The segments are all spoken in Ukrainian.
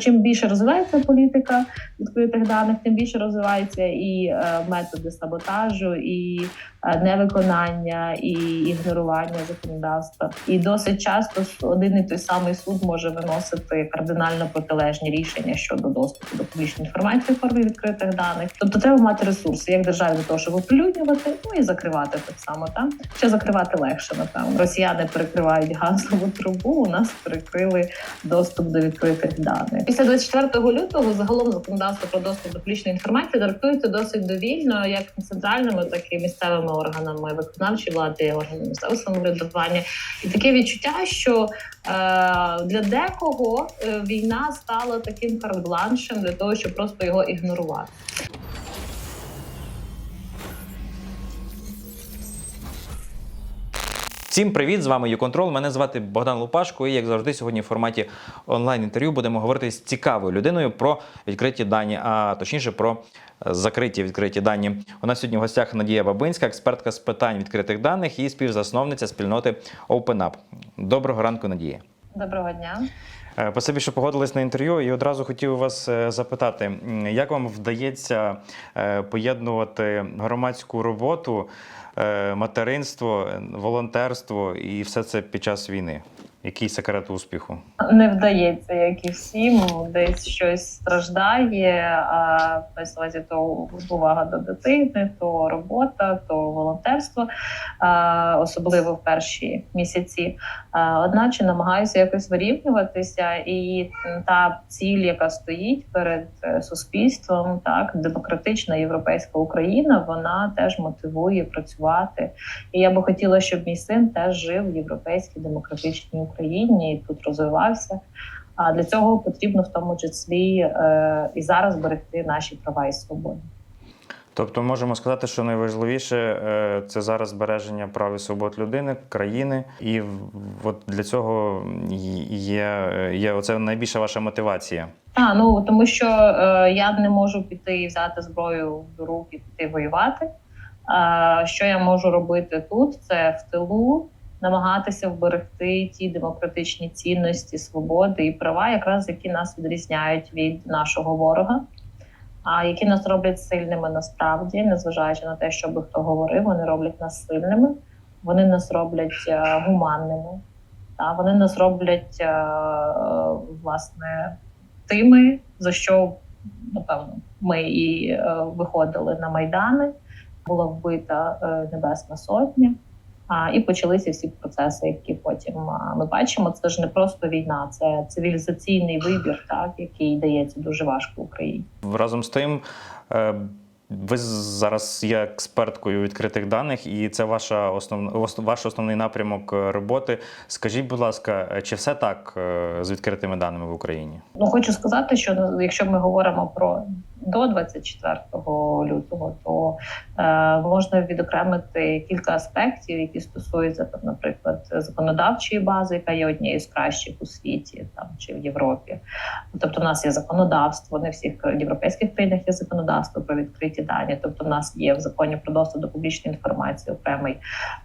Чим більше розвивається політика відкритих даних, тим більше розвиваються і е, методи саботажу, і невиконання, і ігнорування законодавства. І досить часто один і той самий суд може виносити кардинально протилежні рішення щодо доступу до публічної інформації в формі відкритих даних. Тобто треба мати ресурси як державі для того, щоб оприлюднювати, ну і закривати так само. Там ще закривати легше. Напевно, росіяни перекривають газову трубу. У нас перекрили доступ до відкритих даних. Після 24 лютого загалом законодавство про доступ до публічної інформації трактується досить довільно, як центральними, так і місцевими органами виконавчої влади, органами місцевого самоврядування. І таке відчуття, що е, для декого е, війна стала таким карт-бланшем для того, щоб просто його ігнорувати. Всім привіт! З вами YouControl. Мене звати Богдан Лупашко. І як завжди, сьогодні в форматі онлайн-інтерв'ю будемо говорити з цікавою людиною про відкриті дані, а точніше про е, закриті відкриті дані. У нас сьогодні в гостях Надія Бабинська, експертка з питань відкритих даних і співзасновниця спільноти OpenUp. Доброго ранку, Надія. Доброго дня. Е, Спасибі, що погодились на інтерв'ю, і одразу хотів вас е, запитати, як вам вдається е, поєднувати громадську роботу, материнство, волонтерство і все це під час війни? Який секрет успіху? Не вдається, як і всім, десь щось страждає. А увазі то увага до дитини, то робота, то волонтерство, особливо в перші місяці. Одначе намагаюся якось вирівнюватися, і та ціль, яка стоїть перед е, суспільством, так демократична європейська Україна, вона теж мотивує працювати. І я би хотіла, щоб мій син теж жив в європейській демократичній Україні і тут розвивався. А для цього потрібно в тому числі е, і зараз берегти наші права і свободи. Тобто, можемо сказати, що найважливіше е, це зараз збереження прав і свобод людини, країни, і от для цього є, є оце найбільша ваша мотивація. А ну тому що е, я не можу піти і взяти зброю в руки, піти воювати. А що я можу робити тут? Це в тилу намагатися вберегти ті демократичні цінності, свободи і права, якраз які нас відрізняють від нашого ворога. А які нас роблять сильними насправді, незважаючи на те, що би хто говорив, вони роблять нас сильними, вони нас роблять е, гуманними, та вони нас роблять е, власне тими, за що напевно ми і е, виходили на майдани. Була вбита Небесна Сотня. І почалися всі процеси, які потім ми бачимо. Це ж не просто війна, це цивілізаційний вибір, так який дається дуже важко Україні. Разом з тим, е, ви зараз є експерткою відкритих даних, і це ваша основна ваш основний напрямок е, роботи. Скажіть, будь ласка, е, чи все так з відкритими даними в Україні? Ну хочу сказати, що ну, якщо ми говоримо про до 24 лютого, то е, можна відокремити кілька аспектів, які стосуються там, наприклад, законодавчої бази, яка є однією з кращих у світі там чи в Європі. Тобто, у нас є законодавство, не всіх європейських країнах є законодавство про відкриті дані. Тобто, у нас є в законі про доступ до публічної інформації окремий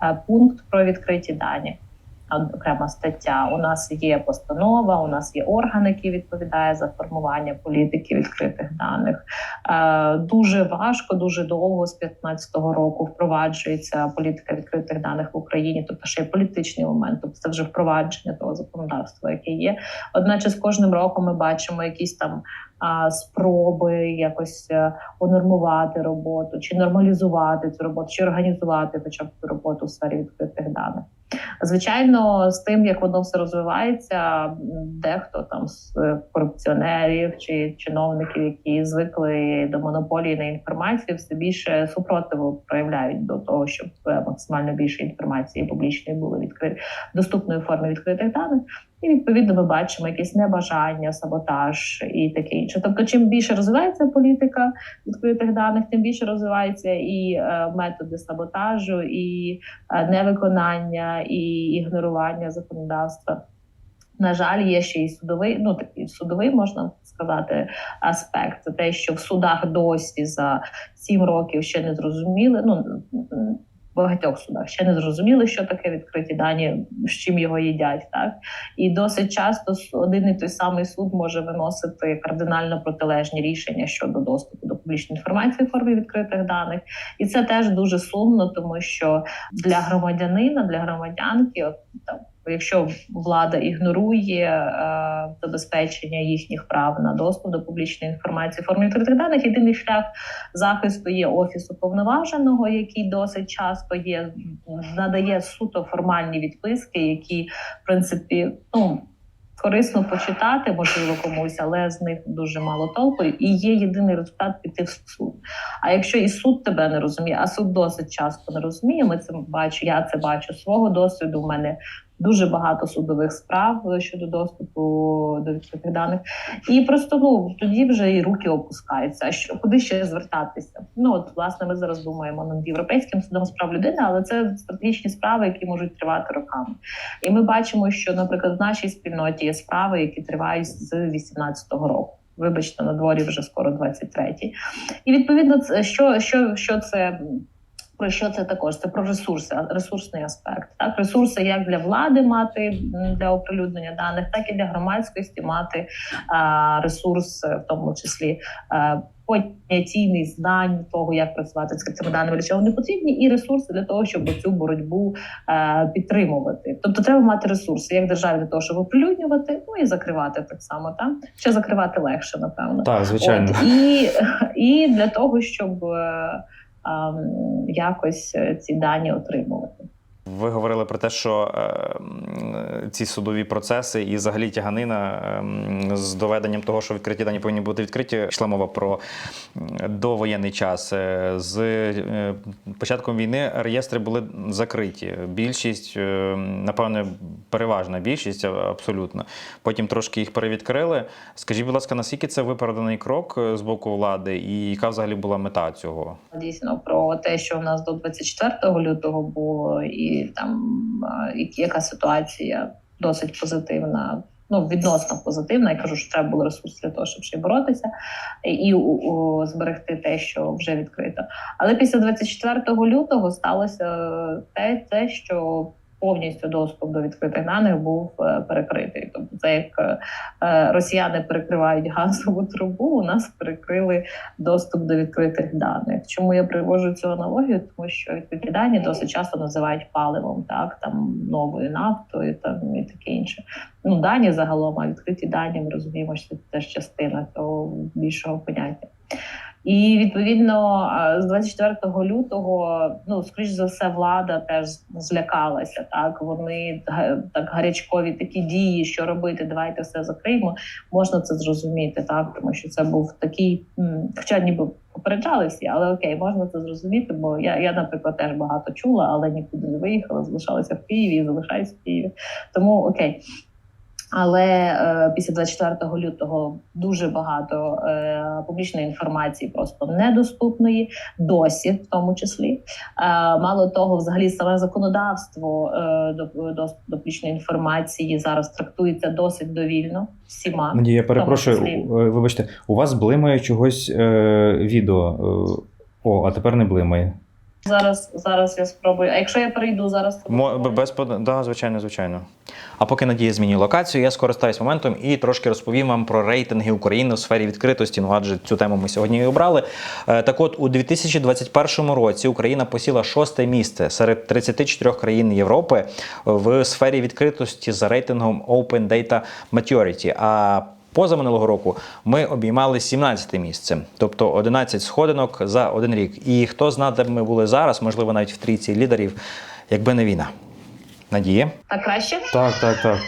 е, пункт про відкриті дані окрема стаття. У нас є постанова, у нас є орган, який відповідає за формування політики відкритих даних. Е, дуже важко, дуже довго з 15-го року впроваджується політика відкритих даних в Україні. Тобто ще є політичний момент, тобто це вже впровадження того законодавства, яке є. Одначе з кожним роком ми бачимо якісь там. Спроби якось е, унормувати роботу, чи нормалізувати цю роботу, чи організувати хоча б цю роботу в сфері відкритих даних. Звичайно, з тим, як воно все розвивається, дехто там з е, корупціонерів чи чиновників, які звикли до монополії на інформацію, все більше супротиву проявляють до того, щоб е, максимально більше інформації публічної було відкрити доступної форми відкритих даних. І відповідно ми бачимо якесь небажання, саботаж і таке інше. Тобто, чим більше розвивається політика відкритих даних, тим більше розвиваються і е, методи саботажу, і е, невиконання і ігнорування законодавства. На жаль, є ще й судовий, ну такий судовий можна сказати, аспект. Це те, що в судах досі за сім років ще не зрозуміли. Ну багатьох судах ще не зрозуміли, що таке відкриті дані, з чим його їдять. Так і досить часто один і той самий суд може виносити кардинально протилежні рішення щодо доступу до публічної інформації в формі відкритих даних. І це теж дуже сумно, тому що для громадянина, для громадянки, от там. Якщо влада ігнорує е, забезпечення їхніх прав на доступ до публічної інформації формі відкритих даних, єдиний шлях захисту є офісу повноваженого, який досить часто є надає суто формальні відписки, які в принципі ну. Корисно почитати, можливо, комусь, але з них дуже мало толку. І є єдиний результат піти в суд. А якщо і суд тебе не розуміє, а суд досить часто не розуміє, ми це бачу. Я це бачу свого досвіду. У мене дуже багато судових справ щодо доступу до відкритих даних. І просто ну тоді вже і руки опускаються. А що куди ще звертатися? Ну от власне ми зараз думаємо над європейським судом з прав людини, але це стратегічні справи, які можуть тривати роками. І ми бачимо, що, наприклад, в нашій спільноті є справи, які тривають з 18-го року. Вибачте, на дворі вже скоро 23-й. І відповідно, що, що, що це. Про що це також? Це про ресурси, ресурсний аспект. Так, ресурси як для влади мати для оприлюднення даних, так і для громадськості мати а, ресурс, е, в тому числі а, понятійний знань того, як працювати з цими даними, для чого вони потрібні, і ресурси для того, щоб цю боротьбу е, підтримувати. Тобто, треба мати ресурси як державі для того, щоб оприлюднювати, ну і закривати так само. Так? Ще закривати легше, напевно. Так, звичайно. От, і, і для того, щоб е, якось е, ці дані отримувати. Ви говорили про те, що е, ці судові процеси і взагалі тяганина е, з доведенням того, що відкриті дані повинні бути відкриті. Йшла мова про довоєнний час. Е, З е, початком війни реєстри були закриті. Більшість, е, напевне, переважна більшість, абсолютно. Потім трошки їх перевідкрили. Скажіть, будь ласка, наскільки це виправданий крок з боку влади, і яка взагалі була мета цього? Дійсно про те, що в нас до 24 лютого було, і там е, яка ситуація досить позитивна. Ну, відносно позитивна. Я кажу, що треба було ресурс для того, щоб ще боротися і у, у, зберегти те, що вже відкрито. Але після 24 лютого сталося те, те, що повністю доступ до відкритих даних був е, перекритий. Тобто, це як е, е, росіяни перекривають газову трубу, у нас перекрили доступ до відкритих даних. Чому я привожу цю аналогію? Тому що відкриті дані досить часто називають паливом, так там новою нафтою, там і таке інше. Ну дані загалом, а відкриті дані ми розуміємо, що це теж частина того більшого поняття. І відповідно з 24 лютого, ну скоріш за все, влада теж злякалася. Так вони так гарячкові такі дії, що робити, давайте все закриємо. Можна це зрозуміти, так тому що це був такий, хоча ніби попереджали всі, але окей, можна це зрозуміти. Бо я, я, наприклад, теж багато чула, але нікуди не виїхала, залишалася в Києві і залишаюся в Києві. Тому окей. Але е, після 24 лютого дуже багато е, публічної інформації просто недоступної, досі в тому числі. Е, мало того, взагалі саме законодавство е, до, до, до публічної інформації зараз трактується досить довільно всіма. Надія, я перепрошую, е, вибачте, у вас блимає чогось е, відео. Е, о, а тепер не блимає. Зараз зараз я спробую. А якщо я перейду зараз, то без под... да, звичайно, звичайно. А поки Надія змінює локацію, я скористаюсь моментом і трошки розповім вам про рейтинги України у сфері відкритості. Ну адже цю тему ми сьогодні і обрали. Е, Так от, у 2021 році Україна посіла шосте місце серед 34 країн Європи в сфері відкритості за рейтингом Open Data Maturity. А Поза минулого року ми обіймали 17 місце, тобто 11 сходинок за один рік. І хто знає, де б ми були зараз, можливо, навіть в трійці лідерів, якби не війна. Надія. так краще. Так, так, так.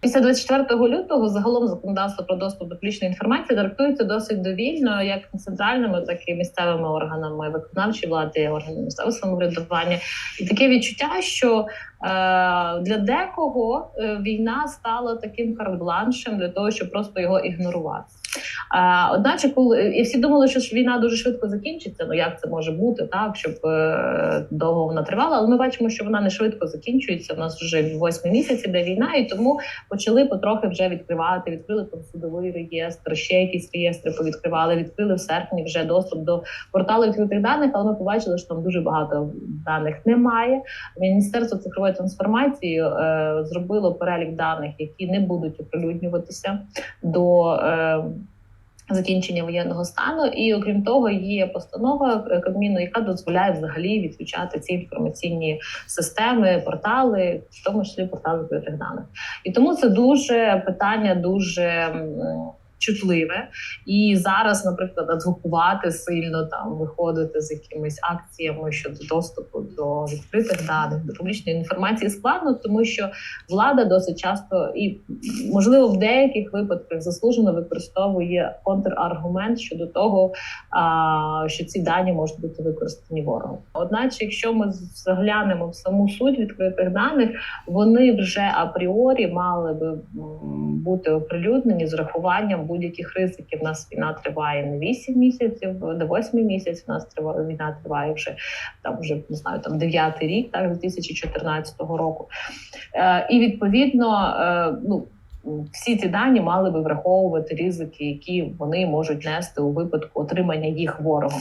Після 24 лютого загалом законодавство про доступ до публічної інформації трактується досить довільно, як центральними, так і місцевими органами виконавчої влади, органами місцевого самоврядування. І таке відчуття, що для декого е, війна стала таким карт-бланшем для того, щоб просто його ігнорувати. Е, Одначе, коли і всі думали, що ж війна дуже швидко закінчиться. Ну як це може бути, так щоб е, довго вона тривала. Але ми бачимо, що вона не швидко закінчується. У нас вже восьмий місяць іде війна, і тому почали потрохи вже відкривати. Відкрили там судовий реєстр, ще якісь реєстри повідкривали. Відкрили в серпні вже доступ до порталу відкритих даних. Але ми побачили, що там дуже багато даних немає. Міністерство цифрової трансформації е, зробило перелік даних, які не будуть оприлюднюватися до. Е, Закінчення воєнного стану, і окрім того, є постанова е, Кабміну, яка дозволяє взагалі відключати ці інформаційні системи, портали, в тому числі портали відкритих даних. І тому це дуже питання дуже чутливе. І зараз, наприклад, адвокувати сильно там виходити з якимись акціями щодо доступу до відкритих даних, до публічної інформації складно, тому що влада досить часто і можливо в деяких випадках заслужено використовує контраргумент щодо того, що ці дані можуть бути використані ворогом. Одначе, якщо ми заглянемо в саму суть відкритих даних, вони вже апріорі мали би бути оприлюднені з рахуванням будь-яких ризиків. У нас війна триває не 8 місяців, не 8 місяць. У нас триває війна триває вже там вже не знаю, там 9 рік, так з 2014 року. Е, і відповідно, е, ну. Всі ці дані мали би враховувати ризики, які вони можуть нести у випадку отримання їх ворогом.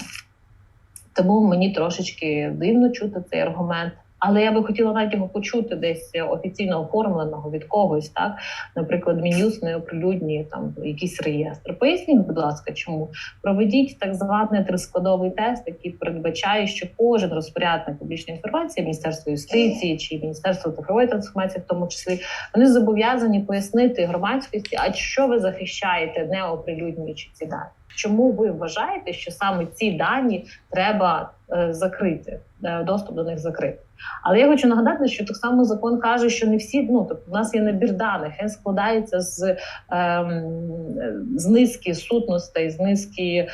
Тому мені трошечки дивно чути цей аргумент. Але я би хотіла навіть його почути десь офіційно оформленого від когось, так наприклад, Мін'юз не оприлюднює там якийсь реєстр. Поясніть, будь ласка, чому проведіть так званий трискладовий тест, який передбачає, що кожен розпорядник публічної інформації, Міністерство юстиції чи Міністерство цифрової трансформації, в тому числі, вони зобов'язані пояснити громадськості, а що ви захищаєте, не оприлюднюючи ці дані. Чому ви вважаєте, що саме ці дані треба е, закрити, е, доступ до них закрити? Але я хочу нагадати, що так само закон каже, що не всі ну тобто, у нас є набір даних, він складається з, ем, з низки сутностей, з низки е,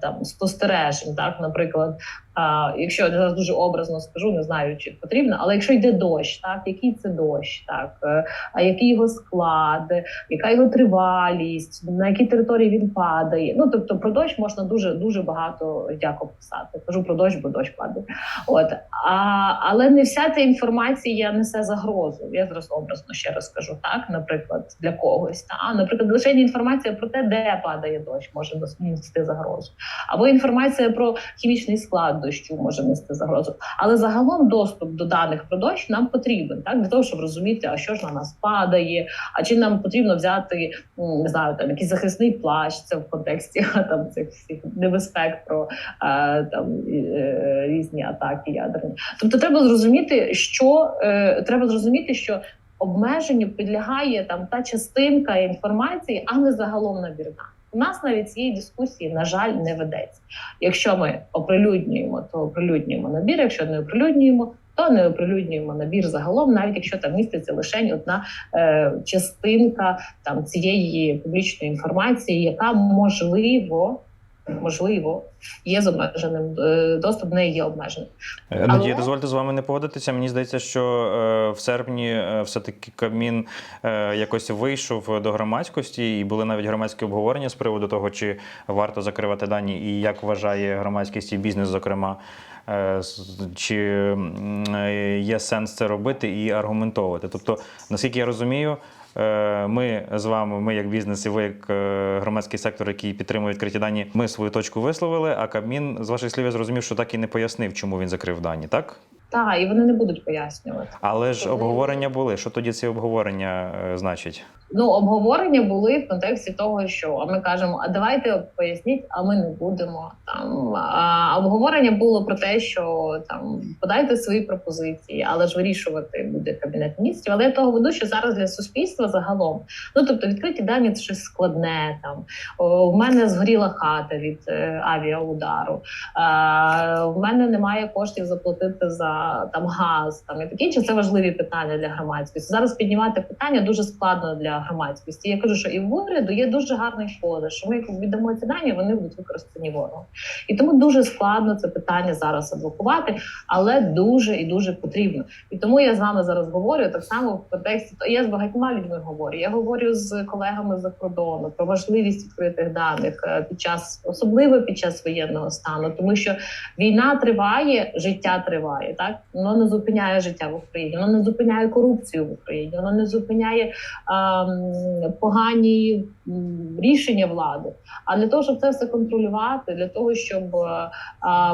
там спостережень. Так, наприклад, е, якщо я зараз дуже образно скажу, не знаю, чи потрібно, але якщо йде дощ, так який це дощ, так е, а який його склад, яка його тривалість, на якій території він падає. Ну тобто про дощ можна дуже дуже багато дяко писати. Кажу про дощ, бо дощ падає. От а але не вся ця інформація несе загрозу. Я зараз образно ще раз скажу так, наприклад, для когось. Та наприклад, лише інформація про те, де падає дощ, може нести загрозу, або інформація про хімічний склад дощу може нести загрозу. Але загалом доступ до даних про дощ нам потрібен так для того, щоб розуміти, а що ж на нас падає, а чи нам потрібно взяти не знаю, там якийсь захисний плащ, це в контексті там цих всіх небезпек про там е, різні атаки ядерні. Тобто, треба зрозуміти, що е, треба зрозуміти, що обмеженню підлягає там та частинка інформації, а не загалом набір даних. У нас навіть цієї дискусії, на жаль, не ведеться. Якщо ми оприлюднюємо, то оприлюднюємо набір. Якщо не оприлюднюємо, то не оприлюднюємо набір загалом, навіть якщо там міститься лише одна е, частинка там цієї публічної інформації, яка можливо. Можливо, є з обмеженим е, доступ, не є обмеженим. Е, Надія, дозвольте з вами не погодитися. Мені здається, що е, в серпні е, все-таки Кабмін якось вийшов до громадськості, і були навіть громадські обговорення з приводу того, чи варто закривати дані, і як вважає громадськість і бізнес, зокрема. Чи є сенс це робити і аргументовувати? Тобто, наскільки я розумію, ми з вами, ми як бізнес, і ви як е, громадський сектор, який підтримує відкриті дані, ми свою точку висловили. А Кабмін з ваших слів я зрозумів, що так і не пояснив, чому він закрив дані, так? Так, і вони не будуть пояснювати. Але ж Тобто, обговорення були. Що тоді ці обговорення е, значить? Ну, обговорення були в контексті того, що а ми кажемо, а давайте поясніть, а ми не будемо там. А обговорення було про те, що там подайте свої пропозиції, але ж вирішувати буде кабінет міністрів. Але я того веду, що зараз для суспільства загалом, ну тобто відкриті дані це щось складне. Там в мене згоріла хата від е, авіаудару. А, в мене немає коштів заплатити за там газ. Там і такі чи це важливі питання для громадськості. Зараз піднімати питання дуже складно для громадськості. Я кажу, що і в уряду є дуже гарний поза, що ми віддамо ці дані, вони будуть використані ворогом. І тому дуже складно це питання зараз адвокувати, але дуже і дуже потрібно. І тому я з вами зараз говорю так само в контексті. То я з багатьма людьми говорю. Я говорю з колегами за кордону про важливість відкритих даних е, під час, особливо під час воєнного стану, тому що війна триває, життя триває. Так воно не зупиняє життя в Україні, воно не зупиняє корупцію в Україні, воно не зупиняє ем, погані рішення влади. А для того, щоб це все контролювати, для того, щоб е,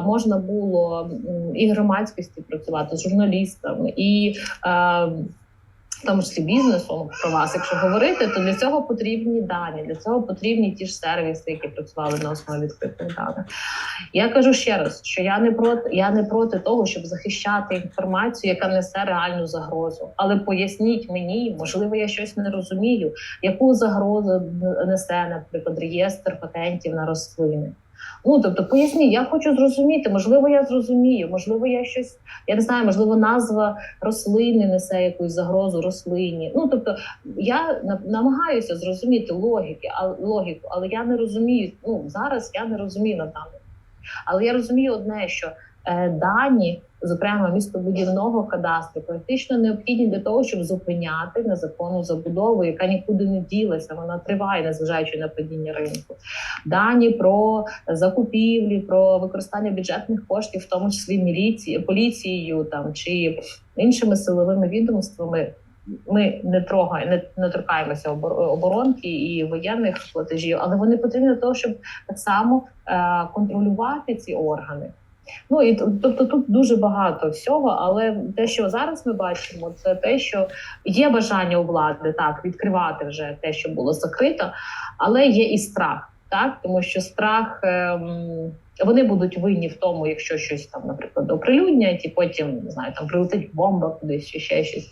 можна було і громадськості працювати з журналістами, і е, в тому числі бізнесом про вас, якщо говорити, то для цього потрібні дані, для цього потрібні ті ж сервіси, які працювали на основі відкритих даних. Я кажу ще раз, що я не проти, я не проти того, щоб захищати інформацію, яка несе реальну загрозу. Але поясніть мені, можливо, я щось не розумію, яку загрозу несе, наприклад, реєстр патентів на рослини. Ну тобто, поясні, я хочу зрозуміти, можливо, я зрозумію, можливо, я щось, я не знаю, можливо, назва рослини несе якусь загрозу рослині. Ну тобто, я на- намагаюся зрозуміти логіки, а логіку, але я не розумію. Ну зараз я не розумію на даний. Але я розумію одне, що е, дані, зокрема містобудівного кадастру, практично необхідні для того, щоб зупиняти незаконну забудову, яка нікуди не ділася. Вона триває, незважаючи на падіння ринку. Дані про закупівлі, про використання бюджетних коштів, в тому числі міліції, поліцією там чи іншими силовими відомствами. Ми не трогаємо, не, не торкаємося оборонки і воєнних платежів, але вони потрібні для того, щоб так само е, контролювати ці органи. Ну і тобто тут дуже багато всього, але те, що зараз ми бачимо, це те, що є бажання у влади так відкривати вже те, що було закрито, але є і страх, так тому що страх. Ем, вони будуть винні в тому, якщо щось там, наприклад, оприлюднять, і потім не знаю, там прилетить бомба кудись чи ще щось.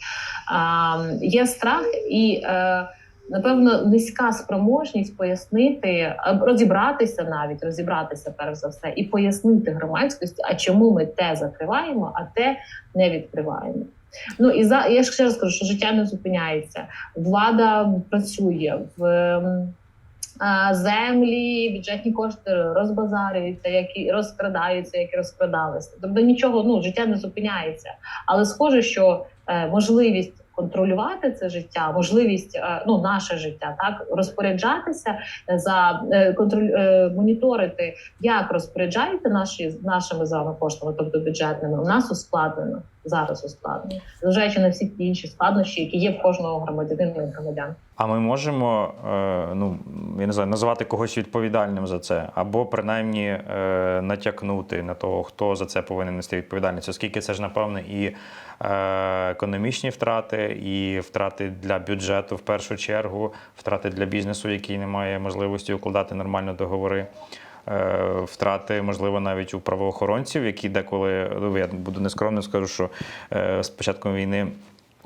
А, є страх і. Е, Напевно, низька спроможність пояснити, розібратися навіть розібратися перш за все, і пояснити громадськості, а чому ми те закриваємо, а те не відкриваємо. Ну і за я ще раз кажу, що життя не зупиняється. Влада працює в ем, землі, бюджетні кошти розбазарюються, які розкрадаються, які розкрадалися. Тобто нічого, ну життя не зупиняється. Але схоже, що е, можливість контролювати це життя, можливість е, ну наше життя, так розпоряджатися за е, контроль е, моніторити, як розпоряджаються наші нашими з вами коштами, тобто бюджетними, у нас ускладнено зараз ускладнено, зважаючи на всі ті інші складнощі, які є в кожного громадянина і громадян. А ми можемо е, ну я не знаю, називати когось відповідальним за це, або принаймні е, натякнути на того, хто за це повинен нести відповідальність, оскільки це ж напевне і е, економічні втрати, і втрати для бюджету в першу чергу, втрати для бізнесу, який не має можливості укладати нормально договори. Е, Втрати, можливо, навіть у правоохоронців, які деколи ну, я буду нескромно, скажу, що е, з початком війни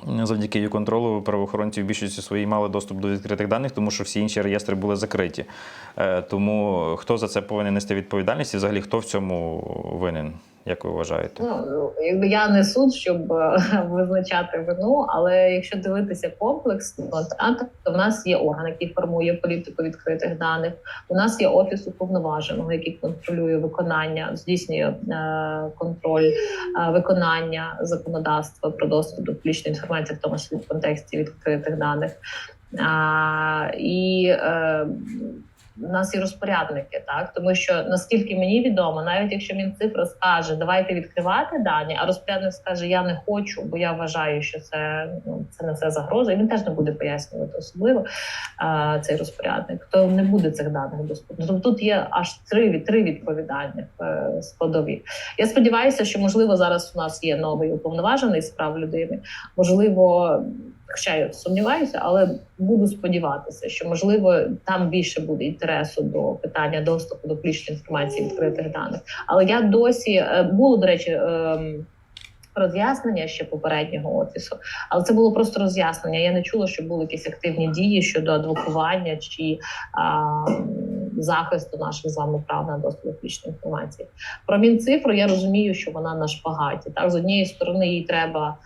Завдяки її контролу правоохоронці в більшості своїй мали доступ до відкритих даних, тому що всі інші реєстри були закриті. Е, Тому хто за це повинен нести відповідальність і взагалі хто в цьому винен, як ви вважаєте? Ну я не суд, щоб е, визначати вину, але якщо дивитися комплексно, то в нас є орган, який формує політику відкритих даних. У нас є офіс уповноваженого, який контролює виконання, здійснює е, контроль е, виконання законодавства про доступ до публічної інформації, в тому числі в контексті відкритих даних. А, і е, у нас є розпорядники, так тому що наскільки мені відомо, навіть якщо Мінцифра скаже, давайте відкривати дані, а розпорядник скаже, я не хочу, бо я вважаю, що це ну це несе загрозу, і він теж не буде пояснювати особливо а, цей розпорядник, то не буде цих даних доступно. Тобто тут є аж три три відповідальних е, складові. Я сподіваюся, що можливо зараз у нас є новий уповноважений з прав людини, можливо. Я сумніваюся, але буду сподіватися, що можливо там більше буде інтересу до питання доступу до публічної інформації відкритих даних. Але я досі е, було до речі. ем, Роз'яснення ще попереднього офісу, але це було просто роз'яснення. Я не чула, що були якісь активні дії щодо адвокування чи а, захисту наших з вами прав на доступ до публічної інформації. Про мінцифру я розумію, що вона на шпагаті. Так з однієї сторони їй треба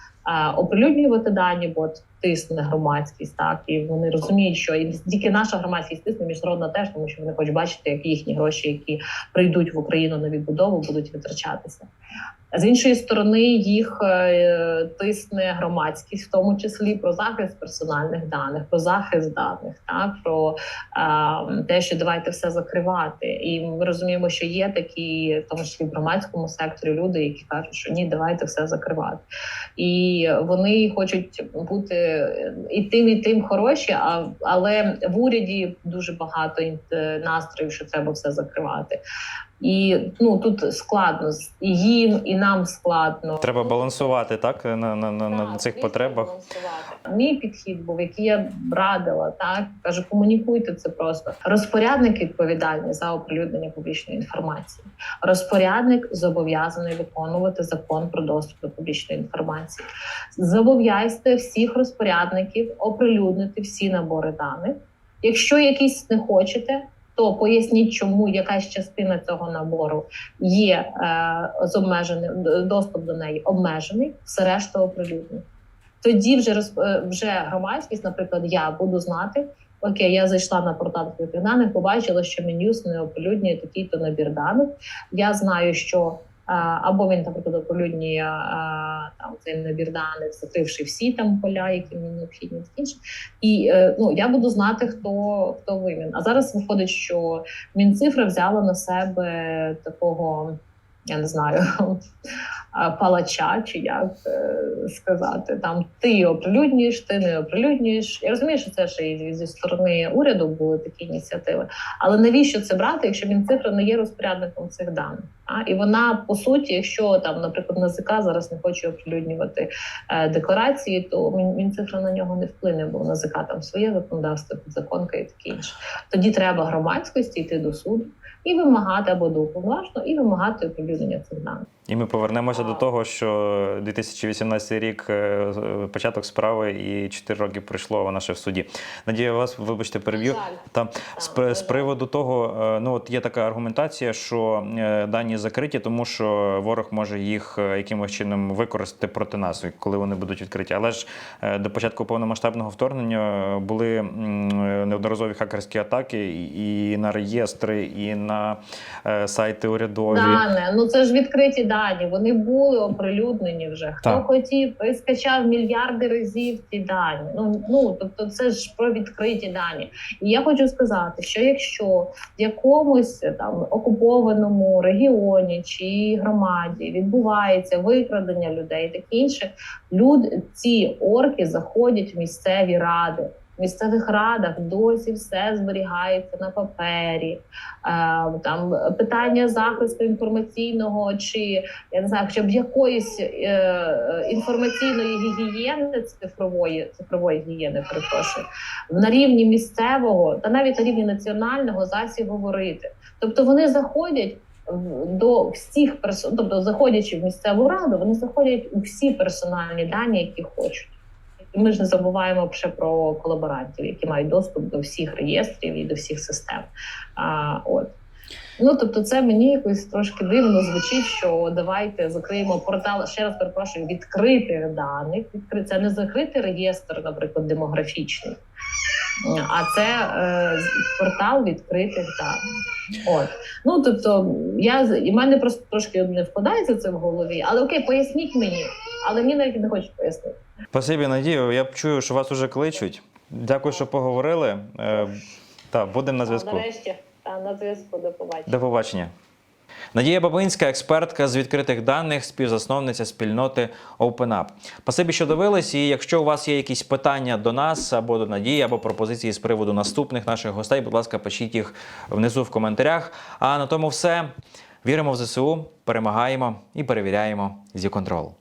оприлюднювати дані, бо тисне громадськість, так і вони розуміють, що і тільки наша громадськість тисне міжнародна теж, тому що вони хочуть бачити, як їхні гроші, які прийдуть в Україну на відбудову, будуть витрачатися. З іншої сторони, їх е, тисне громадськість, в тому числі про захист персональних даних, про захист даних, так про е, те, що давайте все закривати. І ми розуміємо, що є такі, в тому числі в громадському секторі, люди, які кажуть, що ні, давайте все закривати. І вони хочуть бути і тим, і тим хороші, а але в уряді дуже багато настроїв, що треба все закривати. І ну тут складно і їм, і нам складно. Треба балансувати так на, на, на, на цих потребах. балансувати. Мій підхід був, який я б радила, так кажу, комунікуйте це просто. Розпорядник відповідальний за оприлюднення публічної інформації. Розпорядник зобов'язаний виконувати закон про доступ до публічної інформації. Зобов'язьте всіх розпорядників оприлюднити всі набори даних. Якщо якісь не хочете, то поясніть, чому якась частина цього набору є е, з обмеженим доступ до неї обмежений, все решта оприлюднено. Тоді вже роз, е, вже громадськість, наприклад, я буду знати. Окей, я зайшла на портал даних, побачила, що Мін'юз не оприлюднює такий-то набір даних. Я знаю, що або він, наприклад, оприлюднює там цей набір даних, закривши всі там поля, які мені необхідні, інше. І е, ну я буду знати, хто хто винен. А зараз виходить, що Мінцифра взяла на себе такого, я не знаю, палача, чи як е, сказати, там ти оприлюднюєш, ти не оприлюднюєш. Я розумію, що це ще і зі сторони уряду були такі ініціативи. Але навіщо це брати, якщо Мінцифра не є розпорядником цих даних? А і вона по суті, якщо там, наприклад, НАЗК зараз не хоче оприлюднювати е, декларації, то Мін- Мінцифра на нього не вплине, бо НАЗК там своє законодавство, підзаконка і таке інше. Тоді треба громадськості йти до суду і вимагати або до і вимагати оприлюднення цих даних. І ми повернемося до того, що 2018 рік е, початок справи і 4 роки пройшло вона ще в суді. Надія, вас, вибачте, переб'ю. Там з, з приводу того, е, ну от є така аргументація, що е, дані закриті, тому що ворог може їх якимось чином використати проти нас, коли вони будуть відкриті. Але ж до початку повномасштабного вторгнення були неодноразові хакерські атаки і на реєстри, і на сайти урядові. Дане, ну це ж відкриті дані. Вони були оприлюднені вже. Хто Так. хотів, той скачав мільярди разів ці дані. Ну ну тобто, це ж про відкриті дані. І я хочу сказати, що якщо в якомусь там окупованому регіоні чи громаді відбувається викрадення людей, таке інше, люд ці орки заходять в місцеві ради. Місцевих радах досі все зберігається на папері. Е, там питання захисту інформаційного чи я не знаю, хоча б якоїсь е, інформаційної гігієни цифрової цифрової гігієни, перепрошую, на рівні місцевого та навіть на рівні національного засіб говорити. Тобто вони заходять до всіх персон, тобто заходячи в місцеву раду, вони заходять у всі персональні дані, які хочуть. І ми ж не забуваємо ще про колаборантів, які мають доступ до всіх реєстрів і до всіх систем. А, от. Ну тобто, це мені якось трошки дивно звучить, що давайте закриємо портал. Ще раз перепрошую, відкритих даних. Відкри... Це не закритий реєстр, наприклад, демографічний, а це е, портал відкритих даних. От ну тобто, я і в мене просто трошки не вкладається це в голові. Але окей, поясніть мені, але мені навіть не хочуть пояснити. Спасибі, Надію. Я чую, що вас уже кличуть. Дякую, що поговорили. Е, та, будемо на зв'язку. Нарешті на зв'язку до побачення. До побачення. Надія Бабинська, експертка з відкритих даних, співзасновниця спільноти OpenUp. Спасибі, що дивились. І якщо у вас є якісь питання до нас або до Надії, або пропозиції з приводу наступних наших гостей, будь ласка, пишіть їх внизу в коментарях. А на тому все. Віримо в ЗСУ, перемагаємо і перевіряємо зі контрол.